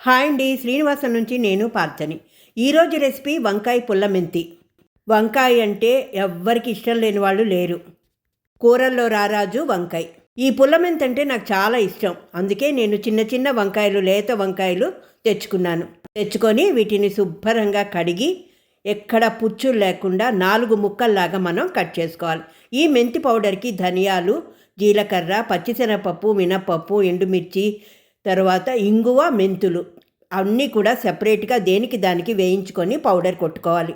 Hi అండి శ్రీనివాసం నుంచి నేను పార్థని ఈరోజు రెసిపీ వంకాయ పుల్లమెంతి వంకాయ అంటే ఎవ్వరికి ఇష్టం లేని వాళ్ళు లేరు. కూరల్లో రారాజు వంకాయ. ఈ పుల్లమెంతి అంటే నాకు చాలా ఇష్టం. అందుకే నేను చిన్న చిన్న వంకాయలు లేత వంకాయలు తెచ్చుకున్నాను. తెచ్చుకొని వీటిని శుభ్రంగా కడిగి ఎక్కడ పుచ్చు లేకుండా నాలుగు ముక్కల్లాగా మనం కట్ చేసుకోవాలి. ఈ మెంతి పౌడర్కి ధనియాలు జీలకర్ర పచ్చిశనగపప్పు మినపప్పు ఎండుమిర్చి తర్వాత ఇంగువ మెంతులు అన్నీ కూడా సెపరేట్గా దేనికి దానికి వేయించుకొని పౌడర్ కొట్టుకోవాలి.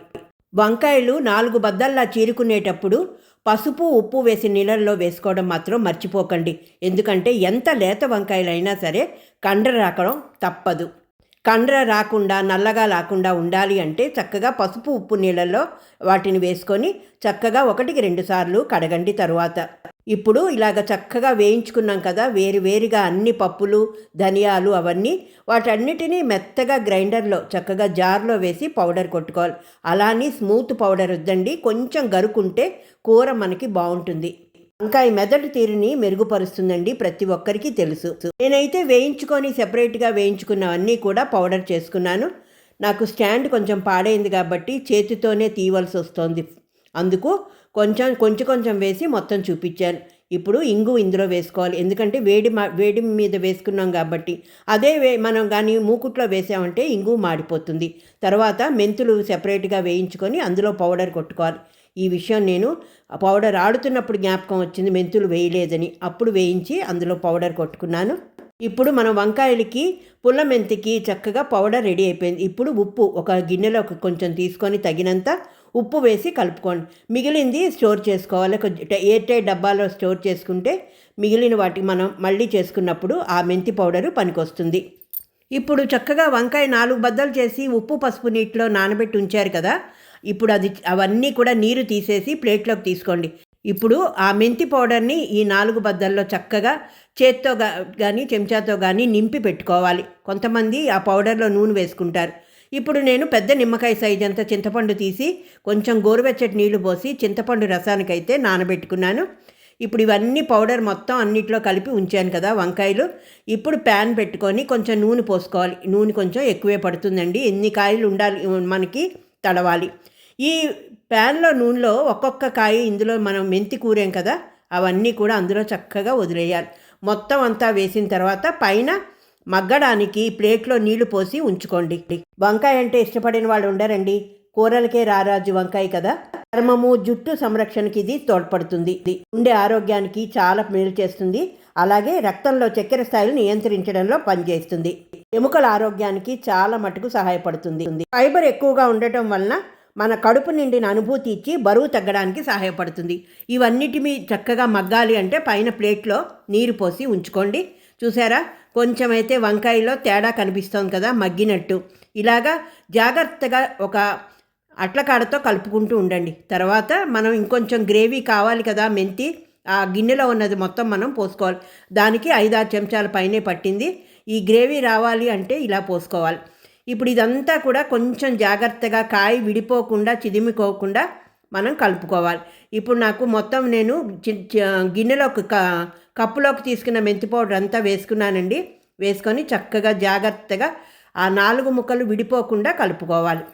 వంకాయలు నాలుగు బద్దల్లా చీరుకునేటప్పుడు పసుపు ఉప్పు వేసి నీళ్ళల్లో వేసుకోవడం మాత్రం మర్చిపోకండి. ఎందుకంటే ఎంత లేత వంకాయలైనా సరే కండ్ర రాకడం తప్పదు. కండ్ర రాకుండా నల్లగా రాకుండా ఉండాలి అంటే చక్కగా పసుపు ఉప్పు నీళ్ళల్లో వాటిని వేసుకొని చక్కగా ఒకటికి రెండు సార్లు కడగండి తరువాత. ఇప్పుడు ఇలాగ చక్కగా వేయించుకున్నాం కదా వేరు వేరుగా అన్ని పప్పులు ధనియాలు అవన్నీ వాటన్నిటినీ మెత్తగా గ్రైండర్లో చక్కగా జార్లో వేసి పౌడర్ కొట్టుకోవాలి. అలానే స్మూత్ పౌడర్ వద్దండి కొంచెం గరుకుంటే కూర మనకి బాగుంటుంది. వంకాయ మెదడు తీరుని మెరుగుపరుస్తుందండి ప్రతి ఒక్కరికి తెలుసు. నేనైతే వేయించుకొని సెపరేట్గా వేయించుకున్నవన్నీ కూడా పౌడర్ చేసుకున్నాను. నాకు స్టాండ్ కొంచెం పాడైంది కాబట్టి చేతితోనే తీయవలసి వస్తుంది. అందుకు కొంచెం కొంచెం కొంచెం వేసి మొత్తం చూపించాను ఇప్పుడు ఇంగు ఇందులో వేసుకోవాలి. ఎందుకంటే వేడి మా వేడి మీద వేసుకున్నాం కాబట్టి. అదే వే మనం కానీ మూకుట్లో వేసామంటే ఇంగు మాడిపోతుంది. తర్వాత మెంతులు సెపరేట్గా వేయించుకొని అందులో పౌడర్ కొట్టుకోవాలి. ఈ విషయం నేను పౌడర్ ఆడుతున్నప్పుడు జ్ఞాపకం వచ్చింది. మెంతులు వేయలేదని. అప్పుడు వేయించి అందులో పౌడర్ కొట్టుకున్నాను. ఇప్పుడు మనం వంకాయలకి పుల్ల మెంతికి చక్కగా పౌడర్ రెడీ అయిపోయింది. ఇప్పుడు ఉప్పు ఒక గిన్నెలో కొంచెం తీసుకొని తగినంత ఉప్పు వేసి కలుపుకోండి. మిగిలింది స్టోర్ చేసుకోవాలి. ఎయిర్ టైట్ డబ్బాలో స్టోర్ చేసుకుంటే మిగిలిన వాటికి మనం మళ్ళీ చేసుకున్నప్పుడు ఆ మెంతి పౌడరు పనికొస్తుంది. ఇప్పుడు చక్కగా వంకాయ నాలుగు బద్దలు చేసి ఉప్పు పసుపు నీటిలో నానబెట్టి ఉంచారు కదా ఇప్పుడు అది అవన్నీ కూడా నీరు తీసేసి ప్లేట్లోకి తీసుకోండి. ఇప్పుడు ఆ మెంతి పౌడర్ని ఈ నాలుగు బద్దల్లో చక్కగా చేత్తో కానీ చెంచాతో కానీ నింపి పెట్టుకోవాలి. కొంతమంది ఆ పౌడర్లో నూనె వేసుకుంటారు. ఇప్పుడు నేను పెద్ద నిమ్మకాయ సైజ్ అంత చింతపండు తీసి కొంచెం గోరువెచ్చటి నీళ్ళు పోసి చింతపండు రసానికైతే నానబెట్టుకున్నాను. ఇప్పుడు ఇవన్నీ పౌడర్ మొత్తం అన్నిట్లో కలిపి ఉంచాను కదా వంకాయలు. ఇప్పుడు ప్యాన్ పెట్టుకొని కొంచెం నూనె పోసుకోవాలి. నూనె కొంచెం ఎక్కువే పడుతుందండి. ఎన్ని కాయలు ఉండాలి మనకి తడవాలి. ఈ ప్యాన్లో నూనెలో ఒక్కొక్క కాయ ఇందులో మనం మెంతి కూరాం కదా అవన్నీ కూడా అందులో చక్కగా వదిలేయాలి. మొత్తం అంతా వేసిన తర్వాత పైన మగ్గడానికి ప్లేట్లో నీళ్ళు పోసి ఉంచుకోండి. వంకాయ అంటే ఇష్టపడిన వాళ్ళు ఉండరండి. కూరలకే రారాజు వంకాయ కదా. చర్మము జుట్టు సంరక్షణకి ఇది తోడ్పడుతుంది. ఉండే ఆరోగ్యానికి చాలా మేలు చేస్తుంది. అలాగే రక్తంలో చక్కెర స్థాయిలు నియంత్రించడంలో పనిచేస్తుంది. ఎముకల ఆరోగ్యానికి చాలా మటుకు సహాయపడుతుంది. ఫైబర్ ఎక్కువగా ఉండటం వలన మన కడుపు నిండిన అనుభూతి ఇచ్చి బరువు తగ్గడానికి సహాయపడుతుంది. ఇవన్నిటిమి చక్కగా మగ్గాలి అంటే పైన ప్లేట్లో నీరు పోసి ఉంచుకోండి. చూసారా? కొంచెం అయితే వంకాయలో తేడా కనిపిస్తుంది కదా మగ్గినట్టు. ఇలాగా జాగ్రత్తగా ఒక అట్లకాడతో కలుపుకుంటూ ఉండండి. తర్వాత మనం ఇంకొంచెం గ్రేవీ కావాలి కదా మెంతి ఆ గిన్నెలో ఉన్నది మొత్తం మనం పోసుకోవాలి. దానికి ఐదారు చెంచాల పైనే పట్టింది. ఈ గ్రేవీ రావాలి అంటే ఇలా పోసుకోవాలి. ఇప్పుడు ఇదంతా కూడా కొంచెం జాగ్రత్తగా కాయ విడిపోకుండా చిదిమికోకుండా మనం కలుపుకోవాలి. ఇప్పుడు నాకు మొత్తం నేను గిన్నెలోకి కప్పులోకి తీసుకున్న మెంతి పౌడర్ అంతా వేసుకున్నానండి. వేసుకొని చక్కగా జాగ్రత్తగా ఆ నాలుగు ముక్కలు విడిపోకుండా కలుపుకోవాలి.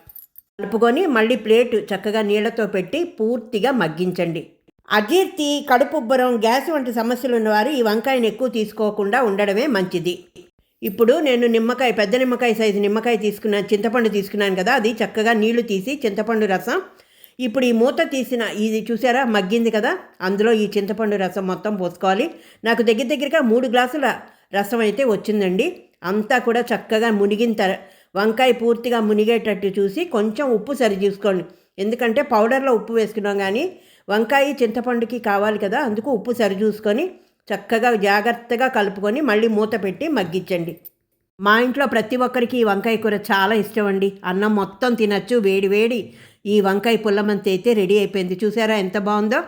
కలుపుకొని మళ్ళీ ప్లేట్ చక్కగా నీళ్ళతో పెట్టి పూర్తిగా మగ్గించండి. అజీర్తి కడుపు ఉబ్బరం గ్యాస్ వంటి సమస్యలు ఉన్నవారు ఈ వంకాయను ఎక్కువ తీసుకోకుండా ఉండడమే మంచిది. ఇప్పుడు నేను నిమ్మకాయ పెద్ద నిమ్మకాయ సైజు నిమ్మకాయ తీసుకున్నాను చింతపండు తీసుకున్నాను కదా అది చక్కగా నీళ్ళు తీసి చింతపండు రసం ఇప్పుడు ఈ మూత తీసిన ఇది చూసారా? మగ్గింది కదా? అందులో ఈ చింతపండు రసం మొత్తం పోసుకోవాలి. నాకు దగ్గర దగ్గరగా మూడు గ్లాసుల రసం అయితే వచ్చిందండి. అంతా కూడా చక్కగా మునిగిన తర వంకాయ పూర్తిగా మునిగేటట్టు చూసి కొంచెం ఉప్పు సరి చూసుకోండి. ఎందుకంటే పౌడర్లో ఉప్పు వేసుకున్నాం కానీ వంకాయ చింతపండుకి కావాలి కదా అందుకు ఉప్పు సరి చూసుకొని చక్కగా జాగ్రత్తగా కలుపుకొని మళ్ళీ మూత పెట్టి మగ్గించండి. మా ఇంట్లో ప్రతి ఒక్కరికి ఈ వంకాయ కూర చాలా ఇష్టం అండి. అన్నం మొత్తం తినచ్చు వేడి వేడి ఈ వంకాయ పుల్లమంతి అయితే రెడీ అయిపోయింది. చూసారా ఎంత బాగుందో?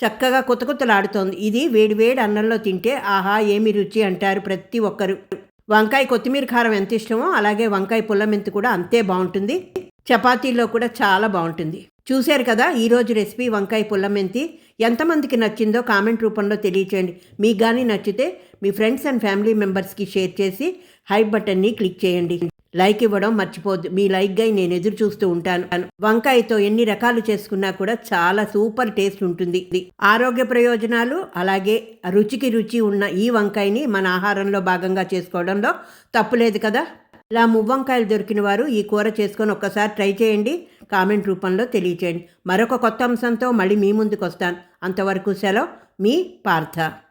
చక్కగా కొత్త కొత్తలాడుతోంది ఇది వేడి వేడి అన్నంలో తింటే ఆహా ఏమి రుచి అంటారు ప్రతి ఒక్కరు. వంకాయ కొత్తిమీర కారం ఎంత ఇష్టమో అలాగే వంకాయ పుల్లమెంతి కూడా అంతే బాగుంటుంది. చపాతీల్లో కూడా చాలా బాగుంటుంది. చూశారు కదా ఈరోజు రెసిపీ వంకాయ పుల్లమెంతి ఎంతమందికి నచ్చిందో కామెంట్ రూపంలో తెలియచేయండి. మీకు కానీ నచ్చితే మీ ఫ్రెండ్స్ అండ్ ఫ్యామిలీ మెంబర్స్కి షేర్ చేసి హై బటన్ని క్లిక్ చేయండి. లైక్ ఇవ్వడం మర్చిపోద్దు మీ లైక్గా నేను ఎదురు చూస్తూ ఉంటాను. వంకాయతో ఎన్ని రకాలు చేసుకున్నా కూడా చాలా సూపర్ టేస్ట్ ఉంటుంది. ఇది ఆరోగ్య ప్రయోజనాలు అలాగే రుచికి రుచి ఉన్న ఈ వంకాయని మన ఆహారంలో భాగంగా చేసుకోవడంలో తప్పులేదు కదా? ఇలా మువ్వంకాయలు దొరికిన వారు ఈ కూర చేసుకొని ఒక్కసారి ట్రై చేయండి. కామెంట్ రూపంలో తెలియచేయండి. మరొక కొత్త అంశంతో మళ్ళీ మీ ముందుకు వస్తాను అంతవరకు సెలవు మీ పార్థ.